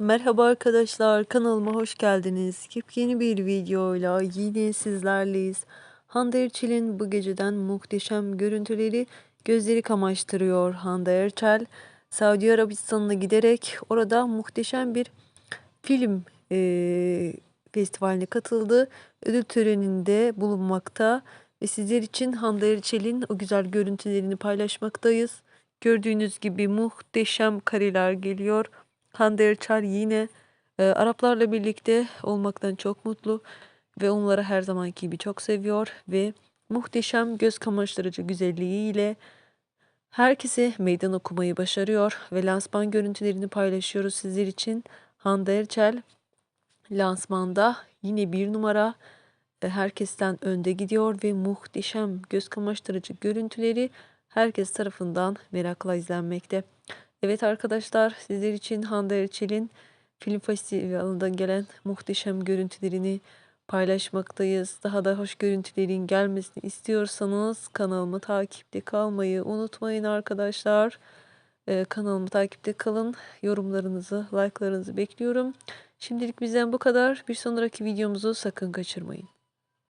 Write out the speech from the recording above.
Merhaba arkadaşlar kanalıma hoş geldiniz. Yepyeni bir videoyla yine sizlerleyiz. Hande Erçel'in bu geceden muhteşem görüntüleri gözleri kamaştırıyor. Hande Erçel Saudi Arabistan'a giderek orada muhteşem bir film eee, festivaline katıldı. Ödül töreninde bulunmakta ve sizler için Hande Erçel'in o güzel görüntülerini paylaşmaktayız. Gördüğünüz gibi muhteşem kareler geliyor. Hande Erçel yine e, Araplarla birlikte olmaktan çok mutlu ve onları her zamanki gibi çok seviyor ve muhteşem göz kamaştırıcı güzelliğiyle herkese meydan okumayı başarıyor ve lansman görüntülerini paylaşıyoruz sizler için. Hande Erçel lansmanda yine bir numara e, herkesten önde gidiyor ve muhteşem göz kamaştırıcı görüntüleri herkes tarafından merakla izlenmekte. Evet arkadaşlar sizler için Hande Erçel'in film festivalinden gelen muhteşem görüntülerini paylaşmaktayız. Daha da hoş görüntülerin gelmesini istiyorsanız kanalımı takipte kalmayı unutmayın arkadaşlar. Ee, kanalımı takipte kalın. Yorumlarınızı, like'larınızı bekliyorum. Şimdilik bizden bu kadar. Bir sonraki videomuzu sakın kaçırmayın.